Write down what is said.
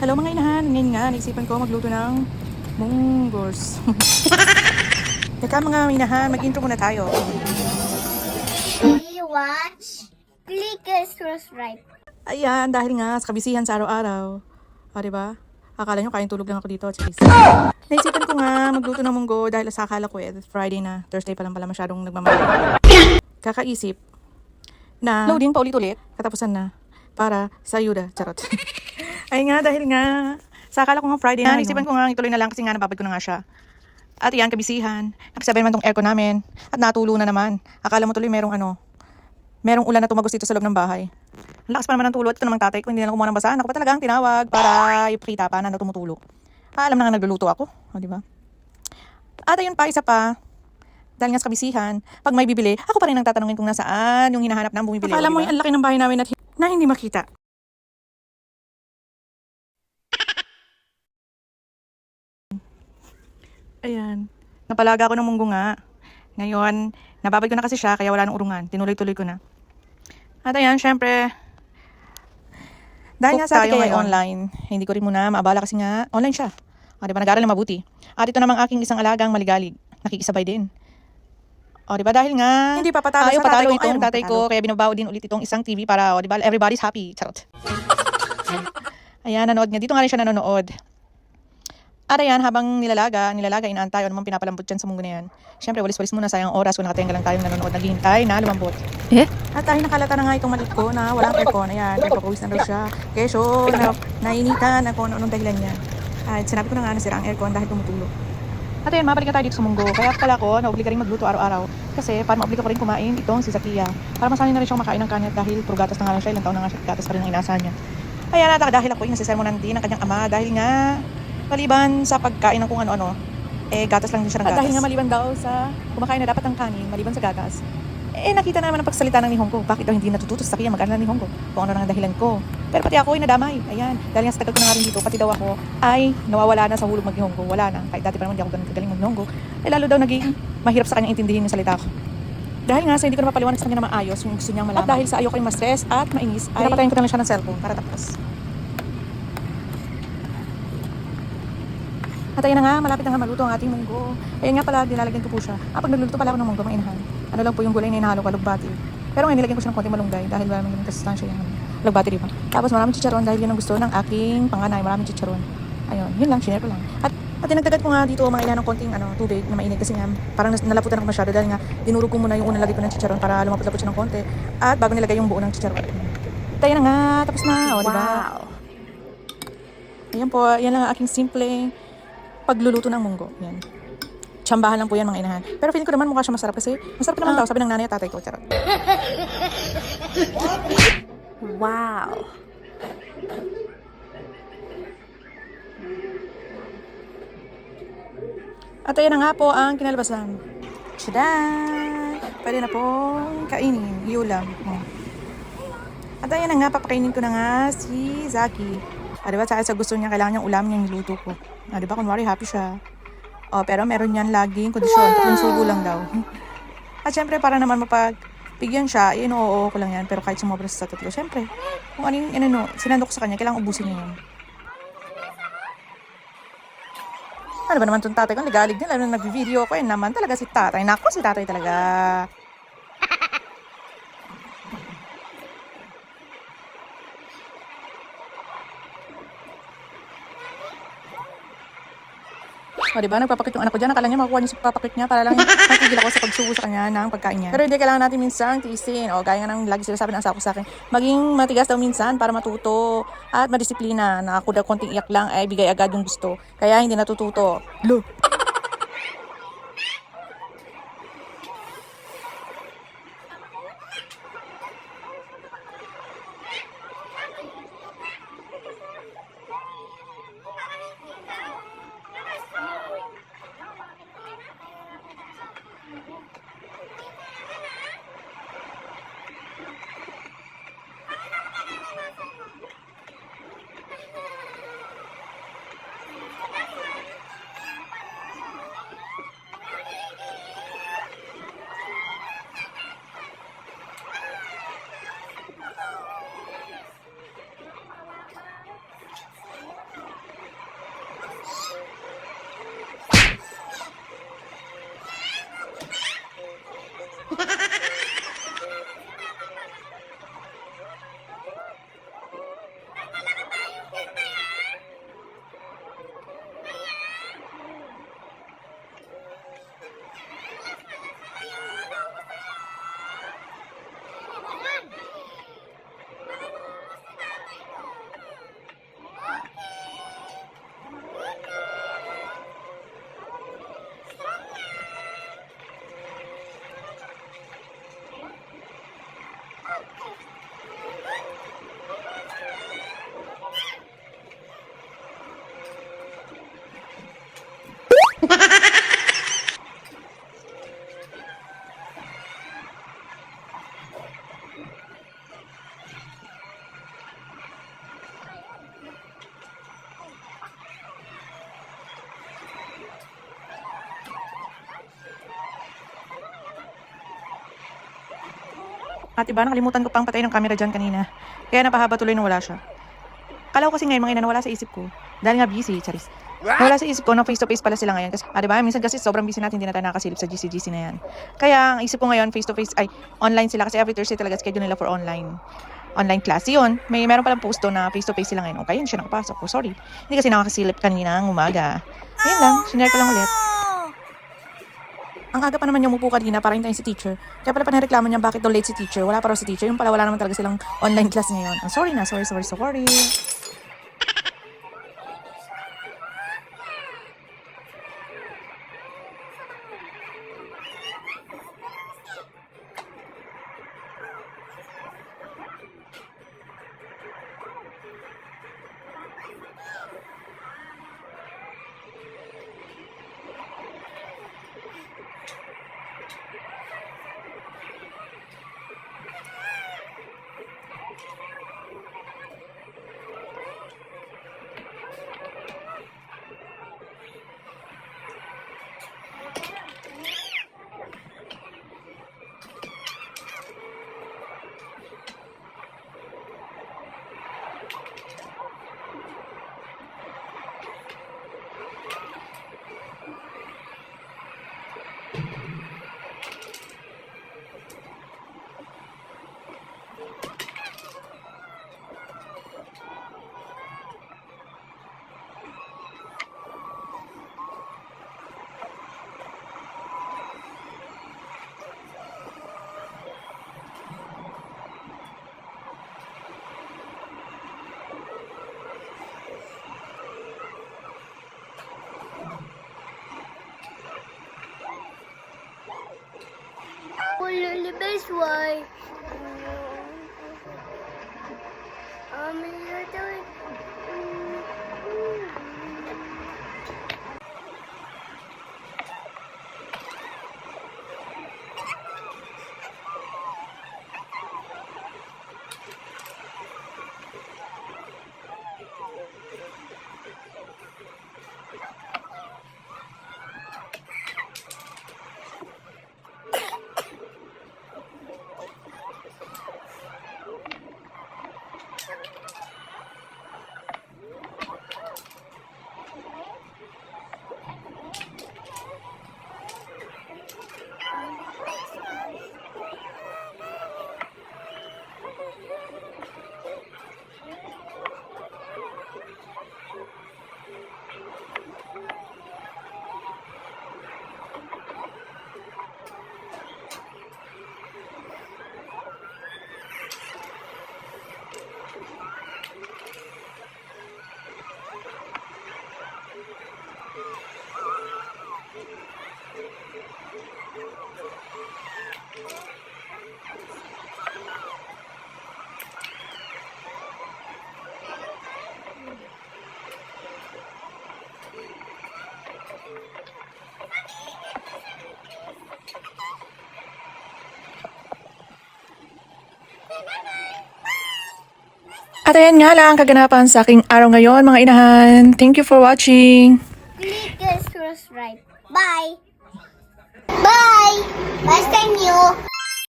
Hello mga inahan, ngayon nga, naisipan ko magluto ng munggos. Teka mga inahan, mag-intro muna tayo. you watch, click and subscribe. Ayan, dahil nga sa kabisihan sa araw-araw. O, diba? Akala nyo, kain tulog lang ako dito. Chis. Naisipan ko nga magluto ng munggo dahil sa akala ko eh, Friday na, Thursday pa lang pala masyadong nagmamahal. Kakaisip na loading pa ulit-ulit, katapusan na, para sa ayuda. Charot. Ay nga, dahil nga, sa akala ko nga Friday na, naisipan ko nga ituloy na lang kasi nga nababad ko na nga siya. At yan, kabisihan. Nakasabay naman tong aircon namin. At natulo na naman. Akala mo tuloy merong ano, merong ulan na tumagos dito sa loob ng bahay. Ang lakas pa naman ng tulot. Ito namang tatay ko, hindi na kumuha ng basahan. Ako pa talaga ang tinawag para ipakita pa na tumutulo. Ah, alam na nga nagluluto ako. O, di ba? At ayun pa, isa pa. Dahil nga sa kabisihan, pag may bibili, ako pa rin ang tatanungin kung nasaan yung hinahanap ng bumibili. Akala mo yung ang laki ng bahay namin at na hindi makita. Ayan. Napalaga ako ng munggo nga. Ngayon, nababad ko na kasi siya, kaya wala nang urungan. Tinuloy-tuloy ko na. At ayan, syempre, dahil nga sa atin ngayon online, hindi ko rin muna maabala kasi nga online siya. O, di ba, nag-aaral na mabuti. At ito namang aking isang alagang maligalig. Nakikisabay din. O, di ba, dahil nga... Hindi pa patalo sa tatay patalo ko, itong ayaw tatay ko, kaya binabaw din ulit itong isang TV para, o, di ba, everybody's happy. Charot. Ayan, nanood nga. Dito nga rin siya nanonood. At ayan, habang nilalaga, nilalaga, inaantay, ano naman pinapalambot dyan sa munggo na yan. Siyempre, walis-walis muna, sayang oras kung nakatenga lang tayong nanonood, naghihintay na lumambot. Eh? At dahil nakalata na nga itong maliit ko na walang aircon, ayan, nagpapawis na daw siya. Kesyo, na, nainitan na kung ano-anong dahilan niya. At sinabi ko na nga nasira ang aircon dahil tumutulo. At ayun, mabalik na tayo dito sa munggo. Kaya pala ko, naobliga rin magluto araw-araw. Kasi para maobliga ko rin kumain itong si Zakia. Para masanay na rin siyang makain ng kanin dahil puro gatas na nga lang siya. Ilang taon na nga siya, gatas pa rin ang inaasahan niya. Ayan, at dahil ako yung nasisermonan din ng kanyang ama dahil nga maliban sa pagkain ng kung ano-ano, eh gatas lang din siya ng gatas. At dahil nga maliban daw sa kumakain na dapat ng kanin, maliban sa gatas, eh nakita naman ang pagsalita ng Nihongo. Bakit daw hindi natututo sa Zakia mag-aral ng Nihongo? Kung ano nang dahilan ko. Pero pati ako ay nadamay. Ayan. Dahil nga sa tagal ko na nga rin dito, pati daw ako ay nawawala na sa hulog mag-Nihongo. Wala na. Kahit dati pa naman hindi ako ganun kagaling mag-Nihongo. Eh lalo daw naging mahirap sa kanya intindihin yung salita ko. Dahil nga sa hindi ko na mapaliwanag sa kanya na maayos yung gusto niyang malaman. At dahil sa ayoko yung ma-stress at mainis, ay pinapatayin ko na lang siya ng cellphone para tapos. At ayun na nga, malapit na nga maluto ang ating munggo. Ayun nga pala, dinalagyan ko po siya. Ah, pag nagluluto pala ako ng munggo, mainahan. Ano lang po yung gulay na inahalo, kalugbati. Pero ngayon nilagyan ko siya ng konting malunggay dahil maraming yung kasustansya yung kalugbati, di ba? Tapos maraming chicharon dahil yun ang gusto ng aking panganay, maraming chicharon. Ayun, yun lang, share ko lang. At at dinagdagan ko nga dito mga ilan ng konting ano, tubig na mainit kasi nga parang nalaputan ako masyado dahil nga dinurog ko muna yung unang lagay ko ng chicharon para lumapot-lapot siya ng konti. At bago nilagay yung buo ng chicharon. Tayo na nga, tapos na, o, di ba? Ayan po, yan lang ang aking simple pagluluto ng munggo. Yan. Tsambahan lang po yan mga inahan. Pero feeling ko naman mukha siya masarap kasi masarap naman daw, sabi ng nanay at tatay ko. Charot. Wow. At ayan na nga po ang kinalabasan. Tchadan! Pwede na pong kainin, iulam. Oh. At ayan na nga, papakainin ko na nga si Zaki. Ah, diba, sa gusto niya, kailangan niyang ulam niya niluto ko. Ah, diba, kunwari happy siya. Oh, pero meron niyan laging kondisyon, tatlong subo lang daw. At syempre, para naman mapag bigyan siya, yun, oo, ko lang yan. Pero kahit sumobra sa tatlo, syempre, kung ano yung, ano, sinandok ko sa kanya, kailangan ubusin niya yun. Ano ba naman itong tatay ko? Ligalig din. Lalo na nag-video ko. Yan naman talaga si tatay. Nako, si tatay talaga. O, diba? Nagpapakit yung anak ko dyan. Akala niya makukuha niya sa papakit niya para lang matigil ako sa pagsubo sa kanya ng pagkain niya. Pero hindi kailangan natin minsan tiisin. O, gaya nga ng lagi sila sabi ng asawa ko sa akin. Maging matigas daw minsan para matuto at madisiplina. Na ako daw konting iyak lang ay bigay agad yung gusto. Kaya hindi natututo. Lo. At iba, nakalimutan ko pang patay ng camera dyan kanina. Kaya napahaba tuloy na wala siya. Kala ko kasi ngayon mga ina nawala sa isip ko. Dahil nga busy, charis. Nawala sa isip ko na face to face pala sila ngayon. Kasi, ah, diba? Minsan kasi sobrang busy natin, hindi na tayo nakasilip sa GC-GC na yan. Kaya ang isip ko ngayon, face to face, ay, online sila. Kasi every Thursday talaga schedule nila for online online class. Yun, may meron palang post doon na face to face sila ngayon. Okay, yun siya nakapasok. Oh, sorry. Hindi kasi nakakasilip kanina ng umaga. Ayun lang, sinare ko lang ulit. Ang aga pa naman yung umupo kanina para hintayin si teacher. Kaya pala pa nareklamo niya bakit daw late si teacher. Wala pa raw si teacher. Yung pala wala naman talaga silang online class ngayon. Ah, sorry na, sorry, sorry, sorry. Why? At ayan nga lang kaganapan sa aking araw ngayon mga inahan. Thank you for watching. The subscribe. Bye. Bye. Basta nyo.